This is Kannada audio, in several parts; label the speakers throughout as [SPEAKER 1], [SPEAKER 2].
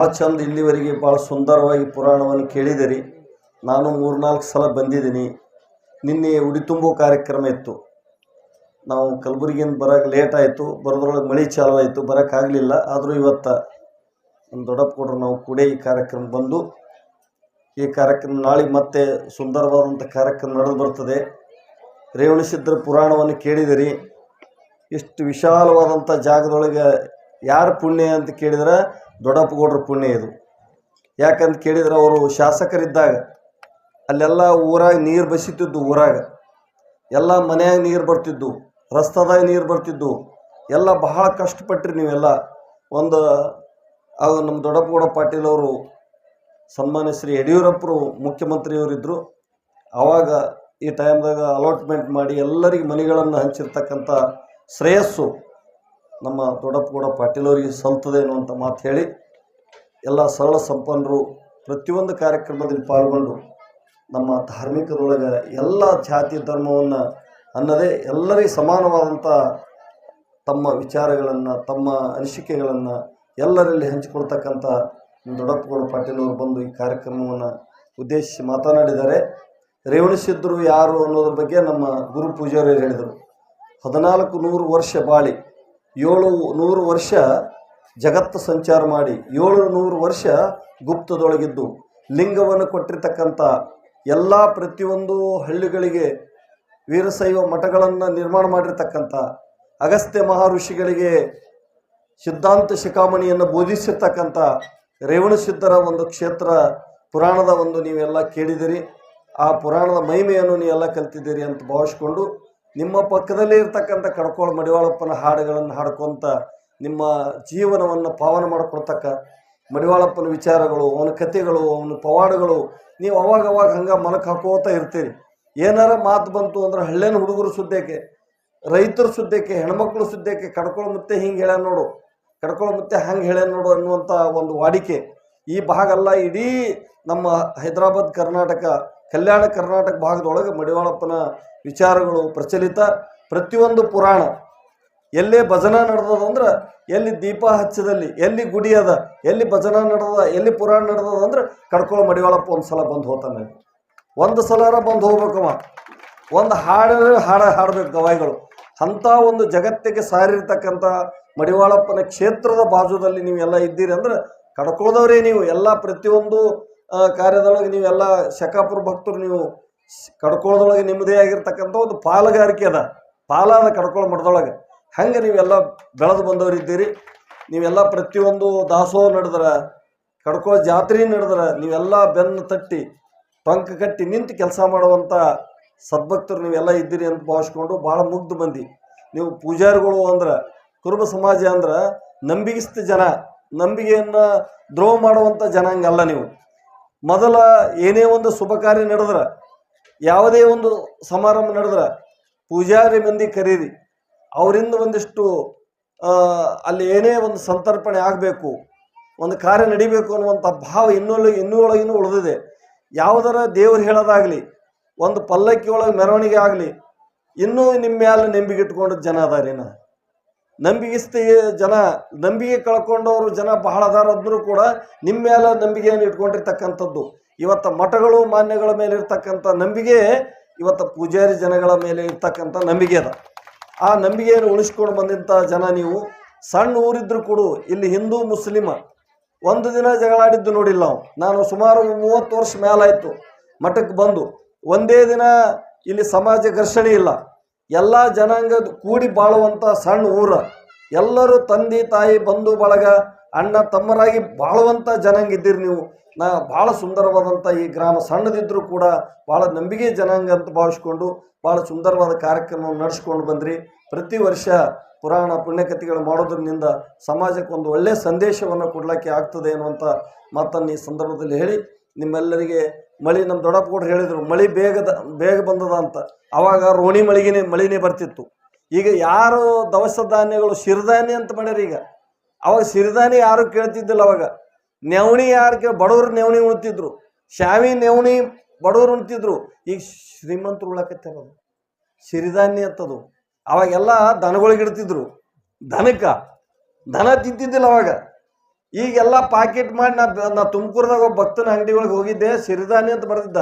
[SPEAKER 1] ಭಾಳ ಚಂದ ಇಲ್ಲಿವರೆಗೆ ಭಾಳ ಸುಂದರವಾಗಿ ಪುರಾಣವನ್ನು ಕೇಳಿದಿರಿ. ನಾನು ಮೂರ್ನಾಲ್ಕು ಸಲ ಬಂದಿದ್ದೀನಿ. ನಿನ್ನೆ ಉಡಿ ತುಂಬೋ ಕಾರ್ಯಕ್ರಮ ಇತ್ತು. ನಾವು ಕಲಬುರಗಿಯಿಂದ ಬರೋಕೆ ಲೇಟ್ ಆಯಿತು. ಬರೋದ್ರೊಳಗೆ ಮಳೆ ಚಾಲು ಆಯಿತು. ಬರೋಕ್ಕಾಗಲಿಲ್ಲ ಆದರೂ ಇವತ್ತು ನಮ್ಮ ದೊಡ್ಡಪ್ಪ ಕೊಡ್ರು ನಾವು ಕೂಡೇ ಈ ಕಾರ್ಯಕ್ರಮ ಬಂದು, ಈ ಕಾರ್ಯಕ್ರಮ ನಾಳೆ ಮತ್ತೆ ಸುಂದರವಾದಂಥ ಕಾರ್ಯಕ್ರಮ ನಡೆದು ಬರ್ತದೆ. ರೇವಣಸಿದ್ಧರ ಪುರಾಣವನ್ನು ಕೇಳಿದಿರಿ. ಇಷ್ಟು ವಿಶಾಲವಾದಂಥ ಜಾಗದೊಳಗೆ ಯಾರ ಪುಣ್ಯ ಅಂತ ಕೇಳಿದ್ರೆ ದೊಡ್ಡಪ್ಪ ಗೌಡ್ರ ಪುಣ್ಯ ಇದು. ಯಾಕಂತ ಕೇಳಿದ್ರೆ ಅವರು ಶಾಸಕರಿದ್ದಾಗ ಅಲ್ಲೆಲ್ಲ ಊರಾಗ ನೀರು ಬಸಿತಿದ್ದು ಊರಾಗ. ಎಲ್ಲ ಮನೆಯಾಗ ನೀರು ಬರ್ತಿದ್ದು, ರಸ್ತದಾಗ ನೀರು ಬರ್ತಿದ್ದು, ಎಲ್ಲ ಬಹಳ ಕಷ್ಟಪಟ್ರಿ ನೀವೆಲ್ಲ. ಒಂದು ಆಗ ನಮ್ಮ ದೊಡ್ಡಪ್ಪಗೌಡ ಪಾಟೀಲ್ ಅವರು ಸನ್ಮಾನ್ಯ ಶ್ರೀ ಯಡಿಯೂರಪ್ಪರು ಮುಖ್ಯಮಂತ್ರಿಯವರಿದ್ದರು ಆವಾಗ ಈ ಟೈಮ್ದಾಗ ಅಲಾಟ್ಮೆಂಟ್ ಮಾಡಿ ಎಲ್ಲರಿಗೆ ಮನೆಗಳನ್ನು ಹಂಚಿರ್ತಕ್ಕಂಥ ಶ್ರೇಯಸ್ಸು ನಮ್ಮ ದೊಡ್ಡಪ್ಪಗೌಡ ಪಾಟೀಲ್ ಅವರಿಗೆ ಸಲ್ತದೆ ಅನ್ನುವಂಥ ಮಾತು ಹೇಳಿ ಎಲ್ಲ ಸರಳ ಸಂಪನ್ನರು ಪ್ರತಿಯೊಂದು ಕಾರ್ಯಕ್ರಮದಲ್ಲಿ ಪಾಲ್ಗೊಂಡು ನಮ್ಮ ಧಾರ್ಮಿಕದೊಳಗೆ ಎಲ್ಲ ಜಾತಿ ಧರ್ಮವನ್ನು ಅನ್ನದೇ ಎಲ್ಲರಿಗೆ ಸಮಾನವಾದಂಥ ತಮ್ಮ ವಿಚಾರಗಳನ್ನು, ತಮ್ಮ ಅನಿಸಿಕೆಗಳನ್ನು ಎಲ್ಲರಲ್ಲಿ ಹಂಚಿಕೊಳ್ತಕ್ಕಂಥ ದೊಡ್ಡಪ್ಪಗೌಡ ಪಾಟೀಲ್ ಅವರು ಬಂದು ಈ ಕಾರ್ಯಕ್ರಮವನ್ನು ಉದ್ದೇಶಿಸಿ ಮಾತನಾಡಿದ್ದಾರೆ. ರೇವಣಿಸಿದ್ದರು ಯಾರು ಅನ್ನೋದ್ರ ಬಗ್ಗೆ ನಮ್ಮ ಗುರು ಪೂಜಾರಿ ಹೇಳಿದರು. ಹದಿನಾಲ್ಕು ನೂರು ವರ್ಷ ಬಾಳಿ ಏಳು ನೂರು ವರ್ಷ ಜಗತ್ತು ಸಂಚಾರ ಮಾಡಿ, ಏಳು ನೂರು ವರ್ಷ ಗುಪ್ತದೊಳಗಿದ್ದು, ಲಿಂಗವನ್ನು ಕೊಟ್ಟಿರ್ತಕ್ಕಂಥ ಎಲ್ಲ ಪ್ರತಿಯೊಂದು ಹಳ್ಳಿಗಳಿಗೆ ವೀರಶೈವ ಮಠಗಳನ್ನು ನಿರ್ಮಾಣ ಮಾಡಿರ್ತಕ್ಕಂಥ ಅಗಸ್ತ್ಯ ಮಹರ್ಷಿಗಳಿಗೆ ಸಿದ್ಧಾಂತ ಶಿಖಾಮಣಿಯನ್ನು ಬೋಧಿಸಿರ್ತಕ್ಕಂಥ ರೇವಣಸಿದ್ಧರ ಒಂದು ಕ್ಷೇತ್ರ, ಪುರಾಣದ ಒಂದು ನೀವೆಲ್ಲ ಕೇಳಿದಿರಿ. ಆ ಪುರಾಣದ ಮಹಿಮೆಯನ್ನು ನೀವೆಲ್ಲ ಕಲ್ತಿದ್ದೀರಿ ಅಂತ ಭಾವಿಸ್ಕೊಂಡು ನಿಮ್ಮ ಪಕ್ಕದಲ್ಲೇ ಇರ್ತಕ್ಕಂಥ ಕಡ್ಕೋಳ ಮಡಿವಾಳಪ್ಪನ ಹಾಡುಗಳನ್ನು ಹಾಡ್ಕೊತ ನಿಮ್ಮ ಜೀವನವನ್ನು ಪಾವನ ಮಾಡಿಕೊಡ್ತಕ್ಕ ಮಡಿವಾಳಪ್ಪನ ವಿಚಾರಗಳು, ಅವನ ಕಥೆಗಳು, ಅವನ ಪವಾಡಗಳು, ನೀವು ಅವಾಗ ಅವಾಗ ಹಂಗೆ ಮಲಕ್ಕೆ ಹಾಕೋತ ಇರ್ತೀರಿ. ಏನಾರ ಮಾತು ಬಂತು ಅಂದ್ರೆ ಹಳ್ಳಿನ ಹುಡುಗರು ಸುದ್ದೇಕೆ, ರೈತರ ಸುದ್ದೇಕೆ, ಹೆಣ್ಮಕ್ಳು ಸುದ್ದೇಕೆ, ಕಡ್ಕೊಳ ಮತ್ತೆ ಹಿಂಗೆ ಹೇಳ್ಯಾನ ನೋಡು, ಕಡ್ಕೊಳ ಮತ್ತೆ ಹಂಗೆ ಹೇಳ್ಯಾನ ನೋಡು ಅನ್ನುವಂಥ ಒಂದು ವಾಡಿಕೆ ಈ ಭಾಗ ಅಲ್ಲ ಇಡೀ ನಮ್ಮ ಹೈದರಾಬಾದ್, ಕರ್ನಾಟಕ ಕಲ್ಯಾಣ ಕರ್ನಾಟಕ ಭಾಗದೊಳಗೆ ಮಡಿವಾಳಪ್ಪನ ವಿಚಾರಗಳು ಪ್ರಚಲಿತ. ಪ್ರತಿಯೊಂದು ಪುರಾಣ ಎಲ್ಲೇ ಭಜನ ನಡೆದದಂದ್ರೆ ಎಲ್ಲಿ ದೀಪ ಹಚ್ಚದಲ್ಲಿ, ಎಲ್ಲಿ ಗುಡಿ ಅದ, ಎಲ್ಲಿ ಭಜನ ನಡೆದ ಎಲ್ಲಿ ಪುರಾಣ ನಡೆದದ ಅಂದ್ರೆ ಕಡ್ಕೊಳ್ಳೋ ಮಡಿವಾಳಪ್ಪ ಒಂದು ಸಲ ಬಂದು ಹೋತಾನೆ ಒಂದು ಸಲರ ಬಂದು ಹೋಗ್ಬೇಕವ. ಒಂದು ಹಾಡು ಹಾಡ ಹಾಡಬೇಕು ಗವಾಯಿಗಳು. ಅಂಥ ಒಂದು ಜಗತ್ತಿಗೆ ಸಾರಿರ್ತಕ್ಕಂಥ ಮಡಿವಾಳಪ್ಪನ ಕ್ಷೇತ್ರದ ಬಾಜುದಲ್ಲಿ ನೀವೆಲ್ಲ ಇದ್ದೀರಿ ಅಂದ್ರೆ ಕಡ್ಕೊಳ್ಳೋದವ್ರೇ ನೀವು. ಎಲ್ಲ ಪ್ರತಿಯೊಂದು ಕಾರ್ಯದೊಳಗೆ ನೀವೆಲ್ಲ ಶಕಾಪುರ ಭಕ್ತರು ನೀವು ಕಡ್ಕೊಳ್ಳೋದೊಳಗೆ ನಿಮ್ಮದೇ ಆಗಿರ್ತಕ್ಕಂಥ ಒಂದು ಪಾಲುಗಾರಿಕೆ ಅದ. ಪಾಲಾದ ಕಡ್ಕೊಳ್ಳೋ ಮಠದೊಳಗೆ. ಹಂಗೆ ನೀವೆಲ್ಲ ಬೆಳೆದು ಬಂದವರಿದ್ದೀರಿ ನೀವೆಲ್ಲ ಪ್ರತಿಯೊಂದು ದಾಸೋಹ ನಡೆದ್ರೆ ಕಡ್ಕೋ ಜಾತ್ರೆ ನಡೆದ್ರ ನೀವೆಲ್ಲ ಬೆನ್ನು ತಟ್ಟಿ, ಪಂಕ ಕಟ್ಟಿ ನಿಂತು ಕೆಲಸ ಮಾಡುವಂಥ ಸದ್ಭಕ್ತರು ನೀವೆಲ್ಲ ಇದ್ದೀರಿ ಅಂತ ಭಾವಿಸ್ಕೊಂಡು ಭಾಳ ಮುಗ್ಧ ಮಂದಿ ನೀವು ಪೂಜಾರಿಗಳು ಅಂದ್ರೆ, ಕುರುಬ ಸಮಾಜ ಅಂದ್ರೆ ನಂಬಿಗಿಸ್ತ ಜನ ನಂಬಿಕೆಯನ್ನು ದ್ರೋಹ ಮಾಡುವಂಥ ಜನಾಂಗಲ್ಲ ನೀವು. ಮೊದಲ ಏನೇ ಒಂದು ಶುಭ ಕಾರ್ಯ ನಡೆದ್ರೆ, ಯಾವುದೇ ಒಂದು ಸಮಾರಂಭ ನಡೆದ್ರೆ, ಪೂಜಾರಿ ಮಂದಿ ಕರೀರಿ. ಅವರಿಂದ ಒಂದಿಷ್ಟು ಅಲ್ಲಿ ಏನೇ ಒಂದು ಸಂತರ್ಪಣೆ ಆಗಬೇಕು, ಒಂದು ಕಾರ್ಯ ನಡಿಬೇಕು ಅನ್ನುವಂಥ ಭಾವ ಇನ್ನೊಳ್ಳೆ ಇನ್ನೂ ಉಳಿದಿದೆ. ಯಾವುದರ ದೇವ್ರು ಹೇಳೋದಾಗಲಿ, ಒಂದು ಪಲ್ಲಕ್ಕಿ ಒಳಗೆ ಮೆರವಣಿಗೆ ಆಗಲಿ, ಇನ್ನೂ ನಿಮ್ಮ ಮ್ಯಾಲೆ ನಂಬಿಕೆ ಇಟ್ಕೊಂಡು ಜನ ಅದಾರಿನ? ನಂಬಿಗಿಸ್ತಿ ಜನ, ನಂಬಿಕೆ ಕಳ್ಕೊಂಡವರು ಜನ ಬಹಳ ಅದಾರ ಅಂದರೂ ಕೂಡ ನಿಮ್ಮ ಮೇಲೆ ನಂಬಿಕೆಯನ್ನು ಇಟ್ಕೊಂಡಿರ್ತಕ್ಕಂಥದ್ದು. ಇವತ್ತು ಮಠಗಳು ಮಾನ್ಯಗಳ ಮೇಲೆ ಇರ್ತಕ್ಕಂಥ ನಂಬಿಕೆ, ಇವತ್ತು ಪೂಜಾರಿ ಜನಗಳ ಮೇಲೆ ಇರ್ತಕ್ಕಂಥ ನಂಬಿಕೆ ಅದ. ಆ ನಂಬಿಕೆಯನ್ನು ಉಳಿಸ್ಕೊಂಡು ಬಂದಂಥ ಜನ ನೀವು. ಸಣ್ಣ ಊರಿದ್ರು ಕೂಡ, ಇಲ್ಲಿ ಹಿಂದೂ, ಮುಸ್ಲಿಮ, ಒಂದು ದಿನ ಜಗಳಾಡಿದ್ದು ನೋಡಿಲ್ಲ ನಾವು. ನಾನು ಸುಮಾರು ಮೂವತ್ತು ವರ್ಷ ಮೇಲಾಯಿತು ಮಠಕ್ಕೆ ಬಂದು. ಒಂದೇ ದಿನ ಇಲ್ಲಿ ಸಮಾಜ ಘರ್ಷಣೆ ಇಲ್ಲ. ಎಲ್ಲ ಜನಾಂಗದ ಕೂಡಿ ಬಾಳುವಂಥ ಸಣ್ಣ ಊರ. ಎಲ್ಲರೂ ತಂದೆ, ತಾಯಿ, ಬಂಧು, ಬಳಗ, ಅಣ್ಣ, ತಮ್ಮರಾಗಿ ಬಾಳುವಂಥ ಜನಾಂಗ ಇದ್ದೀರಿ ನೀವು. ನಾ ಭಾಳ ಸುಂದರವಾದಂಥ ಈ ಗ್ರಾಮ ಸಣ್ಣದಿದ್ದರೂ ಕೂಡ ಭಾಳ ನಂಬಿಕೆ ಜನಾಂಗ ಅಂತ ಭಾವಿಸ್ಕೊಂಡು ಭಾಳ ಸುಂದರವಾದ ಕಾರ್ಯಕ್ರಮವನ್ನು ನಡೆಸ್ಕೊಂಡು ಬಂದ್ರಿ. ಪ್ರತಿ ವರ್ಷ ಪುರಾಣ ಪುಣ್ಯಕತಿಗಳು ಮಾಡೋದ್ರಿಂದ ಸಮಾಜಕ್ಕೆ ಒಂದು ಒಳ್ಳೆಯ ಸಂದೇಶವನ್ನು ಕೊಡಲಿಕ್ಕೆ ಆಗ್ತದೆ ಅನ್ನುವಂಥ ಮಾತನ್ನು ಈ ಸಂದರ್ಭದಲ್ಲಿ ಹೇಳಿ. ನಿಮ್ಮೆಲ್ಲರಿಗೆ ಮಳೆ ನಮ್ಮ ದೊಡ್ಡಪ್ಪ ಕೂಡ ಹೇಳಿದರು, ಮಳೆ ಬೇಗದ ಬೇಗ ಬಂದದ ಅಂತ. ಆವಾಗ ರೋಣಿ ಮಳಿಗೆನೆ, ಮಳೆನೇ ಬರ್ತಿತ್ತು. ಈಗ ಯಾರು ದವಸ ಧಾನ್ಯಗಳು ಸಿರಿಧಾನ್ಯ ಅಂತ ಮಾಡ್ಯಾರ ಈಗ. ಅವಾಗ ಸಿರಿಧಾನ್ಯ ಯಾರು ಕೇಳ್ತಿದ್ದಿಲ್ಲ ಅವಾಗ. ನೆವಣಿ ಯಾರು ಕೇಳಿ, ಬಡವರು ನೆವಣಿ ಉಣ್ತಿದ್ರು. ಶಾವಿ ನೆವಣಿ ಬಡವರು ಉಣ್ತಿದ್ರು. ಈಗ ಶ್ರೀಮಂತರು ಉಳಕತ್ತಿರೋದು ಸಿರಿಧಾನ್ಯ ಅಂತದು ಅವಾಗೆಲ್ಲ ದನಗಳಿಗೆ ಇಡ್ತಿದ್ರು. ದನಕ್ಕ, ದನ ತಿಂತಿದ್ದಿಲ್ಲ ಅವಾಗ. ಈಗೆಲ್ಲ ಪಾಕೆಟ್ ಮಾಡಿ ನಾ ನಾ ತುಮಕೂರ್ದಾಗ ಒಬ್ಬ ಭಕ್ತನ ಅಂಗಡಿ ಒಳಗೆ ಹೋಗಿದ್ದೆ, ಸಿರಿಧಾನ್ಯ ಅಂತ ಬರೆದಿದ್ದ.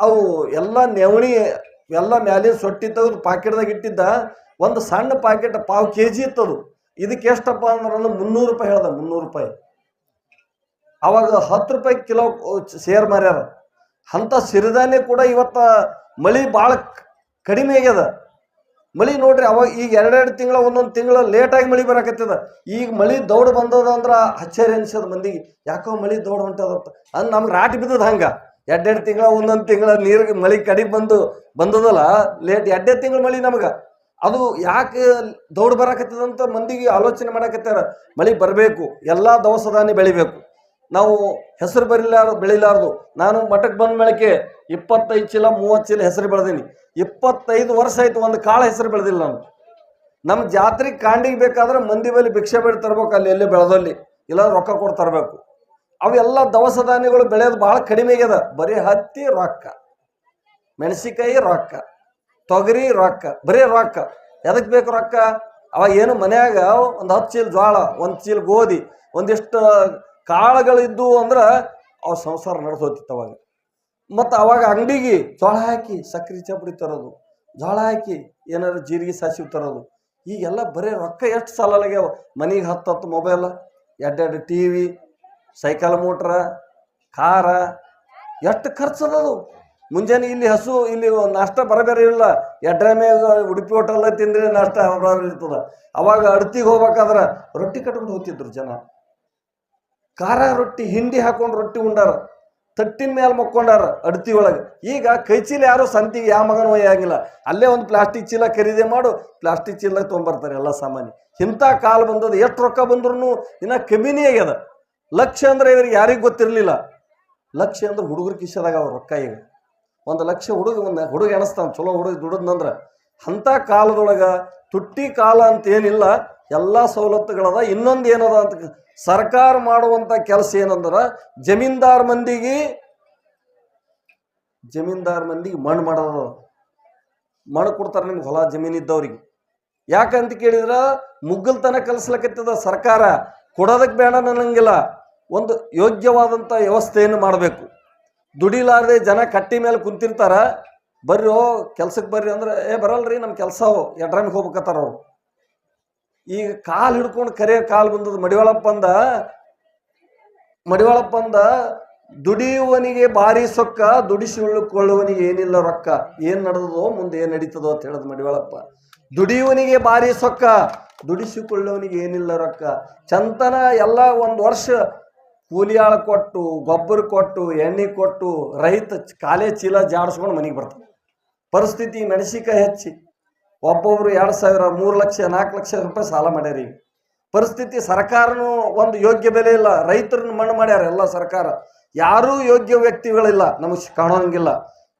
[SPEAKER 1] ಅವು ಎಲ್ಲ ನೆವಣಿ, ಎಲ್ಲ ಮ್ಯಾಲಿನ ಸೊಟ್ಟಿ ತೆಗೆದು ಪಾಕೆಟ್ದಾಗ ಇಟ್ಟಿದ್ದ. ಒಂದು ಸಣ್ಣ ಪಾಕೆಟ್ ಪಾವು ಕೆ ಜಿ ಇತ್ತದು ಇದಕ್ಕೆ ಎಷ್ಟಪ್ಪ ಅಂದ್ರೆ ಮುನ್ನೂರು ರೂಪಾಯಿ ಹೇಳ್ದ, ಮುನ್ನೂರು ರೂಪಾಯಿ. ಅವಾಗ ಹತ್ತು ರೂಪಾಯಿ ಕಿಲೋ ಸೇರ್ ಮಾರ್ಯಾರ. ಅಂಥ ಸಿರಿಧಾನ್ಯ ಕೂಡ ಇವತ್ತು ಮಳಿ ಭಾಳ ಕಡಿಮೆ ಆಗ್ಯದ. ಮಳಿ ನೋಡ್ರಿ, ಅವಾಗ ಈಗ ಎರಡೆರಡು ತಿಂಗಳ, ಒಂದೊಂದು ತಿಂಗಳ ಲೇಟಾಗಿ ಮಳಿ ಬರಾಕತ್ತದ. ಈಗ ಮಳಿ ದೌಡ್ ಬಂದದ ಅಂದ್ರ ಆಶ್ಚರ್ಯ ಅನ್ಸದ ಮಂದಿಗೆ. ಯಾಕೋ ಮಳಿ ದೌಡ್ ಹೊಂಟದಂತ ಅಂದ್ ನಮ್ಗೆ ರಾಟಿ ಬಿದ್ದದ ಹಂಗ. ಎರಡೆರಡು ತಿಂಗಳ, ಒಂದೊಂದು ತಿಂಗಳ ನೀರು ಮಳಿ ಕಡಿ ಬಂದು, ಬಂದದಲ್ಲ ಲೇಟ್ ಎರಡೆರಡು ತಿಂಗಳ ಮಳಿ ನಮ್ಗೆ. ಅದು ಯಾಕೆ ದೌಡ್ ಬರಾಕತ್ತದಂತ ಮಂದಿಗೆ ಆಲೋಚನೆ ಮಾಡಕತ್ತಾರ. ಮಳಿ ಬರಬೇಕು, ಎಲ್ಲ ಧಾನ್ಯ ಬೆಳಿಬೇಕು. ನಾವು ಹೆಸರು ಬರಿಲಾರ, ಬೆಳಿಲಾರ್ದು. ನಾನು ಮಠಕ್ಕೆ ಬಂದ ಮೇಳಕ್ಕೆ ಇಪ್ಪತ್ತೈದು ಚೀಲ, ಮೂವತ್ತು ಚೀಲ ಹೆಸರು ಬೆಳೆದೀನಿ. ಇಪ್ಪತ್ತೈದು ವರ್ಷ ಆಯ್ತು ಒಂದು ಕಾಳ ಹೆಸರು ಬೆಳೆದಿಲ್ಲ ನಾನು. ನಮ್ಮ ಜಾತ್ರೆ ಕಾಂಡಿಗೆ ಬೇಕಾದ್ರೆ ಮಂದಿ ಬಳಿ ಭಿಕ್ಷೆ ಬೇಡ ತರಬೇಕು ಅಲ್ಲಿ, ಎಲ್ಲಿ ಬೆಳೆದಲ್ಲಿ. ಇಲ್ಲ ರೊಕ್ಕ ಕೊಟ್ಟು ತರಬೇಕು. ಅವೆಲ್ಲ ದವಸ ಧಾನ್ಯಗಳು ಬೆಳೆಯೋದು ಭಾಳ ಕಡಿಮೆ ಆಗ್ಯದ. ಬರೀ ಹತ್ತಿ ರೊಕ್ಕ. ಮೆಣಸಿಕಾಯಿ ರೊಕ್ಕ. ತೊಗರಿ ರೊಕ್ಕ. ಬರೀ ರೊಕ್ಕ. ಎದಕ್ಕೆ ಬೇಕು ರೊಕ್ಕ? ಅವಾಗ ಏನು ಮನ್ಯಾಗ ಒಂದು ಹತ್ತು ಚೀಲ ಜೋಳ ಒಂದು ಚೀಲ ಗೋಧಿ, ಒಂದಿಷ್ಟು ಕಾಳುಗಳಿದ್ದು ಅಂದ್ರೆ ಅವ ಸಂಸಾರ ನಡೆಸೋತಿತ್ತು ಅವಾಗ. ಮತ್ತು ಅವಾಗ ಅಂಗಡಿಗೆ ಜೋಳ ಹಾಕಿ ಸಕ್ಕರೆ ಚಪ್ಪಡಿ ತರೋದು, ಜೋಳ ಹಾಕಿ ಏನಾದ್ರು ಜೀರಿಗೆ ಸಾಸಿವೆ ತರೋದು, ಈಗೆಲ್ಲ ಬರೀ ರೊಕ್ಕ ಎಷ್ಟು ಸಾಲಾಗ್ಯಾವ ಮನೆಗೆ ಹತ್ತು ಹತ್ತು ಮೊಬೈಲ್ ಎರಡೆರಡು ಟಿ ವಿ ಸೈಕಲ್ ಮೋಟ್ರ, ಕಾರ, ಎಷ್ಟು ಖರ್ಚು ಅದು ಮುಂಜಾನೆ ಇಲ್ಲಿ ಹಸು, ಇಲ್ಲಿ ನಾಷ್ಟ ಬರಬೇರೆ ಇಲ್ಲ. ಎಡ್ರೆ ಮೇಲೆ ಉಡುಪಿ ಹೋಟೆಲ್ ತಿಂದ್ರೆ ನಾಷ್ಟ ಬರಬೇರೆ ಇರ್ತದ. ಅವಾಗ ಅಡ್ತಿಗೆ ಹೋಗ್ಬೇಕಾದ್ರೆ ರೊಟ್ಟಿ ಕಟ್ಕೊಂಡು ಹೋಗ್ತಿದ್ರು ಜನ. ಖಾರ ರೊಟ್ಟಿ, ಹಿಂಡಿ ಹಾಕೊಂಡು ರೊಟ್ಟಿ ಉಂಡಾರ, ತಟ್ಟಿನ ಮೇಲೆ ಮಕ್ಕೊಂಡಾರ ಅಡ್ತಿ ಒಳಗೆ. ಈಗ ಕೈ ಚೀಲ ಯಾರು ಸಂತಿಗೆ ಯಾವ ಮಗನ ಆಗಿಲ್ಲ ಅಲ್ಲೇ ಒಂದು ಪ್ಲಾಸ್ಟಿಕ್ ಚೀಲ ಖರೀದಿ ಮಾಡು, ಪ್ಲಾಸ್ಟಿಕ್ ಚೀಲ ತೊಗೊಂಬರ್ತಾರೆ ಎಲ್ಲ ಸಾಮಾನ್ಯ. ಇಂಥ ಕಾಲ ಬಂದದ, ಎಷ್ಟು ರೊಕ್ಕ ಬಂದ್ರೂ ಇನ್ನ ಕಮ್ಮಿನೇ ಆಗ್ಯದ. ಲಕ್ಷ ಅಂದ್ರೆ ಇವ್ರಿಗೆ ಯಾರಿಗೂ ಗೊತ್ತಿರಲಿಲ್ಲ. ಲಕ್ಷ ಅಂದ್ರೆ ಹುಡುಗರ ಕಿಶದಾಗ ಅವ್ರ ರೊಕ್ಕ ಈಗ. ಒಂದು ಲಕ್ಷ ಹುಡುಗ, ಒಂದು ಹುಡುಗ ಎಣಿಸ್ತಾನೆ, ಚಲೋ ಹುಡುಗ ದುಡಿದ್ನಂದ್ರ, ಅಂಥ ಕಾಲದೊಳಗ ತುಟ್ಟಿ ಕಾಲ ಅಂತ ಏನಿಲ್ಲ ಎಲ್ಲ ಸವಲತ್ತುಗಳದ. ಇನ್ನೊಂದು ಏನದ ಅಂತ ಸರ್ಕಾರ ಮಾಡುವಂಥ ಕೆಲಸ ಏನಂದ್ರ ಜಮೀನ್ದಾರ್ ಮಂದಿಗೆ ಜಮೀನ್ದಾರ್ ಮಂದಿಗೆ ಮಣ್ಣು ಮಾಡೋದು. ಮಣ್ಣು ಕೊಡ್ತಾರೆ ನಿಮ್ಗೆ ಹೊಲ ಜಮೀನು ಇದ್ದವ್ರಿಗೆ. ಯಾಕಂತ ಕೇಳಿದ್ರೆ, ಮುಗ್ಗಲ್ತನ ಕಲಿಸ್ಲಕತ್ತದ ಸರ್ಕಾರ ಕೊಡೋದಕ್ಕೆ ಬೇಡ ನನಂಗಿಲ್ಲ ಒಂದು ಯೋಗ್ಯವಾದಂಥ ವ್ಯವಸ್ಥೆಯನ್ನು ಮಾಡಬೇಕು. ದುಡಿಲಾರದೆ ಜನ ಕಟ್ಟಿ ಮೇಲೆ ಕುಂತಿರ್ತಾರ. ಬರ್ರಿ ಕೆಲ್ಸಕ್ಕೆ ಬರ್ರಿ ಅಂದ್ರೆ, ಏ, ಬರಲ್ರಿ ನಮ್ಮ ಕೆಲಸ ಎಡ್ರಾಮಿಗೆ ಹೋಗ್ಬೇಕತ್ತಾರ ಅವ್ರು. ಈಗ ಕಾಲು ಹಿಡ್ಕೊಂಡು ಕರೆ ಕಾಲು ಬಂದದ ಮಡಿವಾಳಪ್ಪಂದ ಅಂದ. ಮಡಿವಾಳಪ್ಪ ಅಂದ, ದುಡಿಯುವನಿಗೆ ಭಾರಿ ಸೊಕ್ಕ ದುಡಿಸಿಕೊಳ್ಳುವನಿಗೆ ಏನಿಲ್ಲ ರೊಕ್ಕ. ಏನ್ ನಡೆದದೋ, ಮುಂದೆ ಏನ್ ನಡೀತದೋ ಅಂತ ಹೇಳದ್ ಮಡಿವಾಳಪ್ಪ. ದುಡಿಯುವನಿಗೆ ಭಾರಿ ಸೊಕ್ಕ, ದುಡಿಸಿಕೊಳ್ಳುವನಿಗೆ ಏನಿಲ್ಲ ರೊಕ್ಕ. ಚಂತನ ಎಲ್ಲ ಒಂದು ವರ್ಷ ಕೂಲಿಯಾಳ ಕೊಟ್ಟು, ಗೊಬ್ಬರ ಕೊಟ್ಟು, ಎಣ್ಣೆ ಕೊಟ್ಟು, ರೈತ ಕಾಲೇ ಚೀಲ ಜಾಡಿಸ್ಕೊಂಡು ಮನೆಗೆ ಬರ್ತಾನೆ. ಪರಿಸ್ಥಿತಿ ಮೆಣಸಿಕಾಯಿ ಹೆಚ್ಚಿ. ಒಬ್ಬೊಬ್ರು ಎರಡು ಸಾವಿರ, ಮೂರು ಲಕ್ಷ, ನಾಲ್ಕು ಲಕ್ಷ ರೂಪಾಯಿ ಸಾಲ ಮಾಡ್ಯಾರ. ಈಗ ಪರಿಸ್ಥಿತಿ ಸರ್ಕಾರನೂ ಒಂದು ಯೋಗ್ಯ ಬೆಲೆ ಇಲ್ಲ. ರೈತರನ್ನ ಮಣ್ಣು ಮಾಡ್ಯಾರ ಎಲ್ಲ ಸರ್ಕಾರ. ಯಾರೂ ಯೋಗ್ಯ ವ್ಯಕ್ತಿಗಳಿಲ್ಲ. ನಮಗೆ ಕಾಣೋಂಗಿಲ್ಲ.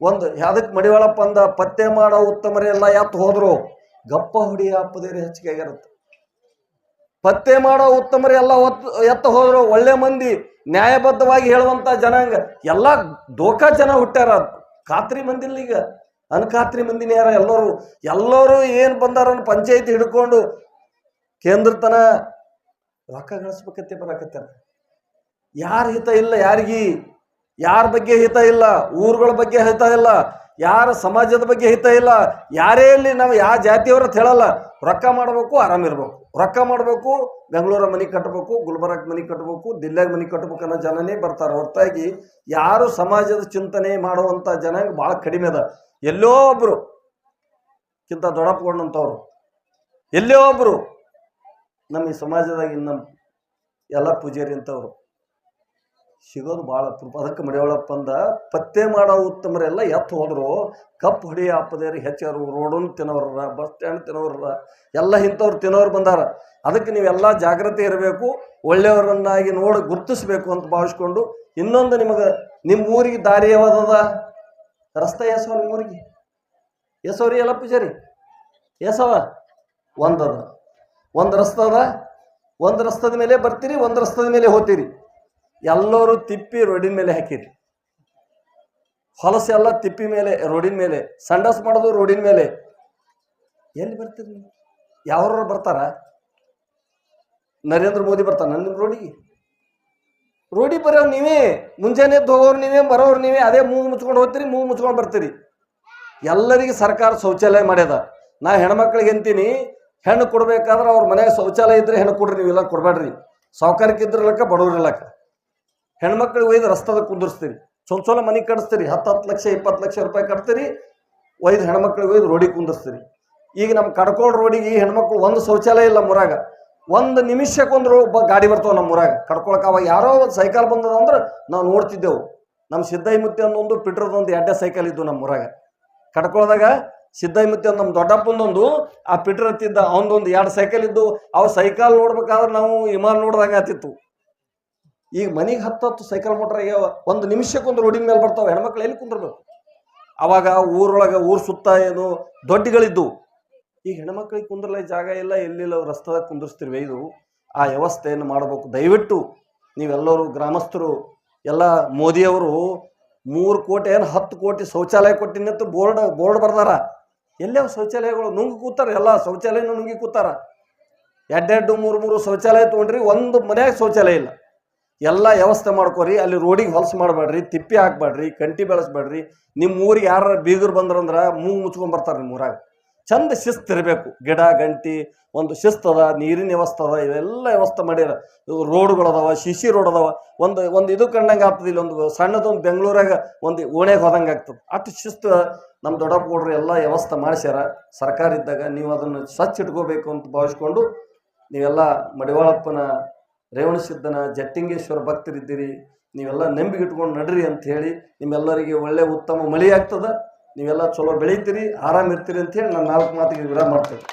[SPEAKER 1] ಒಂದು ಯಾವ್ದಕ್ಕೆ ಮಡಿವಾಳಪ್ಪ ಅಂದ, ಪತ್ತೆ ಮಾಡೋ ಉತ್ತಮರೇ ಎಲ್ಲ ಎತ್ತು ಹೋದ್ರು. ಗಪ್ಪ ಹುಡಿ ಹಾಪದೇರಿ ಹೆಚ್ಚಿಗೆ ಆಗಿರುತ್ತೆ. ಪತ್ತೆ ಮಾಡೋ ಉತ್ತಮರು ಎಲ್ಲ ಎತ್ತ ಹೋದ್ರು. ಒಳ್ಳೆ ಮಂದಿ, ನ್ಯಾಯಬದ್ಧವಾಗಿ ಹೇಳುವಂತ ಜನಾಂಗ. ಎಲ್ಲ ದೋಖಾ ಜನ ಹುಟ್ಟ್ಯಾರ. ಖಾತ್ರಿ ಮಂದಿಲ್ಲ ಈಗ. ಅನ್ಖಾತ್ರಿ ಮಂದಿನ ಯಾರ ಎಲ್ಲರೂ ಎಲ್ಲರೂ ಏನು ಬಂದಾರ ಪಂಚಾಯತಿ ಹಿಡ್ಕೊಂಡು ಕೇಂದ್ರ ತನ ರೊಕ್ಕ ಗಳಿಸ್ಬೇಕತ್ತೆ ಬರಾಕತ್ತಾರ. ಯಾರ ಹಿತ ಇಲ್ಲ, ಯಾರಿಗಿ, ಯಾರ ಬಗ್ಗೆ ಹಿತ ಇಲ್ಲ, ಊರುಗಳ ಬಗ್ಗೆ ಹಿತ ಇಲ್ಲ, ಯಾರ ಸಮಾಜದ ಬಗ್ಗೆ ಹಿತ ಇಲ್ಲ, ಯಾರೇ ಇಲ್ಲಿ ನಾವು ಯಾವ ಜಾತಿಯವರ ಹೇಳಲ್ಲ, ರೊಕ್ಕ ಮಾಡಬೇಕು ಆರಾಮಿರ್ಬೇಕು ರೊಕ್ಕ ಮಾಡಬೇಕು, ಬೆಂಗಳೂರ ಮನೆ ಕಟ್ಟಬೇಕು ಗುಲ್ಬರ್ಗ ಮನೆ ಕಟ್ಟಬೇಕು ದಿಲ್ಲಾಗ ಮನೆ ಕಟ್ಟಬೇಕು ಅನ್ನೋ ಜನನೇ ಬರ್ತಾರೆ. ಹೊರತಾಗಿ ಯಾರು ಸಮಾಜದ ಚಿಂತನೆ ಮಾಡುವಂಥ ಜನಾಂಗ ಭಾಳ ಕಡಿಮೆ ಅದ. ಎಲ್ಲೋ ಒಬ್ರು ಕಿಂತ ದೊಡ್ಡಪ್ಪಗೊಂಡಂಥವ್ರು ಎಲ್ಲೋ ಒಬ್ರು ನಮ್ಮ ಈ ಸಮಾಜದಾಗ ಇನ್ನ ಎಲ್ಲ ಪೂಜಾರಿ ಅಂತವ್ರು ಸಿಗೋದು ಭಾಳ ಅಪರೂಪ ಅದಕ್ಕೆ ಮಡಿಯೋಳಪ್ಪ ಅಂದ, ಪತ್ತೆ ಮಾಡೋ ಉತ್ತಮರೆಲ್ಲ ಎತ್ತು ಹೋದ್ರು. ಕಪ್ಪು ಹೊಡಿ ಹಾಪದೇರಿ ಹೆಚ್ಚಾರು ರೋಡನ್ನು ತಿನ್ನೋರ ಬಸ್ ಸ್ಟ್ಯಾಂಡ್ ತಿನ್ನೋರ ಎಲ್ಲ ಇಂಥವ್ರು ತಿನ್ನೋರು ಬಂದಾರ. ಅದಕ್ಕೆ ನೀವೆಲ್ಲ ಜಾಗ್ರತೆ ಇರಬೇಕು, ಒಳ್ಳೆಯವರನ್ನಾಗಿ ನೋಡಿ ಗುರುತಿಸ್ಬೇಕು ಅಂತ ಭಾವಿಸ್ಕೊಂಡು ಇನ್ನೊಂದು ನಿಮಗೆ ನಿಮ್ಮ ಊರಿಗೆ ದಾರಿ ಯಾವ್ದದ ರಸ್ತೆ ಎಸವ ನಿಮ್ಮ ಊರಿಗೆ. ಎಸವ್ರಿ ಎಲ್ಲ ಪೂಜಾರಿ? ಎಸವ? ಒಂದದ ಒಂದು ಅದ ಒಂದು ರಸ್ತದ ಮೇಲೆ ಬರ್ತೀರಿ, ಒಂದು ರಸ್ತದ ಮೇಲೆ ಹೋಗ್ತೀರಿ. ಎಲ್ಲರೂ ತಿಪ್ಪಿ ರೋಡಿನ ಮೇಲೆ ಹಾಕಿರಿ. ಹೊಲಸು ಎಲ್ಲ ತಿಪ್ಪಿ ಮೇಲೆ, ರೋಡಿನ ಮೇಲೆ, ಸಂಡಸ್ ಮಾಡೋದು ರೋಡಿನ ಮೇಲೆ. ಎಲ್ಲಿ ಬರ್ತೀರಿ ನೀವು? ಬರ್ತಾರ? ನರೇಂದ್ರ ಮೋದಿ ಬರ್ತಾನೆ ನಿಮ್ಮ ರೋಡಿಗೆ? ರೋಡಿ ಬರೋರು ನೀವೇ, ಮುಂಜಾನೆ ಎದ್ದು ಹೋಗೋರು ನೀವೇ, ಬರೋರು ನೀವೇ, ಅದೇ ಮೂಗು ಮುಚ್ಕೊಂಡು ಹೋಗ್ತೀರಿ, ಮೂಗು ಮುಚ್ಕೊಂಡು ಬರ್ತೀರಿ. ಎಲ್ಲರಿಗೆ ಸರ್ಕಾರ ಶೌಚಾಲಯ ಮಾಡ್ಯದ. ನಾ ಹೆಣ್ಮಕ್ಳಿಗೆ ಅಂತೀನಿ, ಹೆಣ್ಣು ಕೊಡ್ಬೇಕಾದ್ರೆ ಅವ್ರ ಮನೆಗೆ ಶೌಚಾಲಯ ಇದ್ರೆ ಹೆಣ್ಣು ಕೊಡ್ರಿ, ನೀವೆಲ್ಲ ಕೊಡ್ಬೇಡ್ರಿ ಸಾವುಕಾರಕ್ಕಿದ್ರಲಕ್ಕ ಬಡವ್ರಿಲ್ಲಕ್ಕ ಹೆಣ್ಮಕ್ಳಿಗೆ ಒಯ್ದು ರಸ್ತದ ಕುಂದಿರ್ಸ್ತೀರಿ. ಚೊಲ್ ಚೊಲೋ ಮನೆ ಕಟ್ಸ್ತೀರಿ, ಹತ್ತು ಹತ್ತು ಲಕ್ಷ, ಇಪ್ಪತ್ತು ಲಕ್ಷ ರೂಪಾಯಿ ಕಟ್ತೀರಿ, ಒಯ್ದು ಹೆಣ್ಮಕ್ಳಿಗೆ ಒಯ್ದು ರೋಡಿಗೆ ಕುಂದಿರ್ಸ್ತೀರಿ. ಈಗ ನಮ್ಮ ಕಡ್ಕೋಳ್ ರೋಡಿಗೆ ಹೆಣ್ಮಕ್ಳು ಒಂದು ಶೌಚಾಲಯ ಇಲ್ಲ ಮುರಾಗ. ಒಂದು ನಿಮಿಷಕ್ಕೊಂದು ಒಬ್ಬ ಗಾಡಿ ಬರ್ತಾವ ನಮ್ಮ ಊರಾಗ ಕಡ್ಕೊಳಕ್ಕೆ ಅವಾಗ ಯಾರೋ ಒಂದು ಸೈಕಲ್ ಬಂದದ ಅಂದ್ರೆ ನಾವು ನೋಡ್ತಿದ್ದೆವು. ನಮ್ಮ ಸಿದ್ದಯ್ಯ ಮುತ್ತಿ ಅನ್ನೊಂದು ಪಿಟ್ರದೊಂದು ಎಡ್ಡ ಸೈಕಲ್ ಇದ್ದು ನಮ್ಮ ಊರಾಗ ಕಡ್ಕೊಳದಾಗ ಸಿದ್ದಯ್ಯ ಮುತ್ತಿ ಅಂತ ನಮ್ಮ ದೊಡ್ಡಪ್ಪಂದೊಂದು ಆ ಪಿಟ್ರ ಹತ್ತಿದ್ದ ಅವನದೊಂದು ಎರಡು ಸೈಕಲ್ ಇದ್ದು ಅವ ಸೈಕಲ್ ನೋಡ್ಬೇಕಾದ್ರೆ ನಾವು ವಿಮಾನ ನೋಡ್ದಂಗೆ ಆತಿತ್ತು ಈಗ ಮನೆಗೆ ಹತ್ತು ಹತ್ತು ಸೈಕಲ್ ಮೋಟ್ರ್ ಆಗ್ಯಾವ. ಒಂದು ನಿಮಿಷಕ್ಕೊಂದು ರೋಡಿನ ಮೇಲೆ ಬರ್ತಾವೆ. ಹೆಣ್ಮಕ್ಳು ಎಲ್ಲಿ ಕುಂದಿರ್ಬೇಕು? ಅವಾಗ ಊರೊಳಗೆ ಊರು ಸುತ್ತ ಏನು ದೊಡ್ಡಗಳಿದ್ದು ಈಗ ಹೆಣ್ಮಕ್ಳಿಗೆ ಕುಂದ್ರಲ್ಲ ಜಾಗ ಇಲ್ಲ, ಎಲ್ಲಿಲ್ಲ ರಸ್ತೆದಾಗ ಕುಂದಿರ್ಸ್ತಿರ್ವೆ. ಇದು ಆ ವ್ಯವಸ್ಥೆಯನ್ನು ಮಾಡಬೇಕು. ದಯವಿಟ್ಟು ನೀವೆಲ್ಲರೂ ಗ್ರಾಮಸ್ಥರು, ಎಲ್ಲ ಮೋದಿಯವರು ಮೂರು ಕೋಟಿ ಏನು ಹತ್ತು ಕೋಟಿ ಶೌಚಾಲಯ ಕೊಟ್ಟಿನಂತ ಬೋರ್ಡ್ ಬೋರ್ಡ್ ಬರ್ದಾರ. ಎಲ್ಲೇ ಶೌಚಾಲಯಗಳು? ನುಂಗಿ ಕೂತಾರ ಎಲ್ಲ ಶೌಚಾಲಯನೂ ನುಂಗಿ ಕೂತಾರ. ಎರಡೆರಡು ಮೂರು ಮೂರು ಶೌಚಾಲಯ ತೊಗೊಂಡ್ರಿ ಒಂದು ಮನೆಯಾಗ ಶೌಚಾಲಯ ಇಲ್ಲ. ಎಲ್ಲ ವ್ಯವಸ್ಥೆ ಮಾಡ್ಕೋರಿ, ಅಲ್ಲಿ ರೋಡಿಗೆ ಹೊಲಸು ಮಾಡಬೇಡ್ರಿ, ತಿಪ್ಪಿ ಹಾಕ್ಬೇಡ್ರಿ, ಕಂಟಿ ಬೆಳೆಸ್ಬೇಡ್ರಿ. ನಿಮ್ಮ ಊರಿಗೆ ಯಾರು ಬೀಗರು ಬಂದ್ರಂದ್ರೆ ಮೂಗು ಮುಚ್ಕೊಂಬರ್ತಾರೆ ನಿಮ್ಮ ಊರಾಗ. ಚಂದ ಶಿಸ್ತು ಇರಬೇಕು. ಗಿಡ, ಗಂಟಿ, ಒಂದು ಶಿಸ್ತು ಅದ, ನೀರಿನ ವ್ಯವಸ್ಥೆ ಅದ, ಇವೆಲ್ಲ ವ್ಯವಸ್ಥೆ ಮಾಡ್ಯಾರ ಇವು ರೋಡ್ಗಳು ಅದಾವ ಶಿಶಿ ರೋಡ್ ಅದಾವ ಒಂದು ಒಂದು ಇದು ಕಂಡಂಗೆ ಆಗ್ತದೆ, ಇಲ್ಲಿ ಒಂದು ಸಣ್ಣದೊಂದು ಬೆಂಗಳೂರಾಗ ಒಂದು ಓಣೆಗೆ ಹೋದಂಗೆ ಆಗ್ತದೆ. ಅಷ್ಟು ಶಿಸ್ತು ನಮ್ಮ ದೊಡ್ಡಪ್ಪ ಗೌಡ್ರು ಎಲ್ಲ ವ್ಯವಸ್ಥೆ ಮಾಡಿಸ್ಯಾರ. ಸರ್ಕಾರ ಇದ್ದಾಗ ನೀವು ಅದನ್ನು ಸ್ವಚ್ಛ ಇಟ್ಕೋಬೇಕು ಅಂತ ಭಾವಿಸ್ಕೊಂಡು ನೀವೆಲ್ಲ ಮಡಿವಾಳಪ್ಪನ, ರೇವಣಸಿದ್ದನ, ಜಟ್ಟಿಂಗೇಶ್ವರ ಭಕ್ತರಿದ್ದೀರಿ. ನೀವೆಲ್ಲ ನಂಬಿಕೆ ಇಟ್ಕೊಂಡು ನಡ್ರಿ ಅಂತ ಹೇಳಿ ನಿಮ್ಮೆಲ್ಲರಿಗೆ ಒಳ್ಳೆ ಉತ್ತಮ ಮಳೆ ಆಗ್ತದ. ನೀವೆಲ್ಲ ಚಲೋ ಬೆಳಿತೀರಿ ಆರಾಮ್ ಇರ್ತೀರಿ ಅಂತ ಹೇಳಿ ನಾನು ನಾಲ್ಕು ಮಾತಿಗೆ ವಿರಾಮ ಮಾಡ್ತೇನೆ.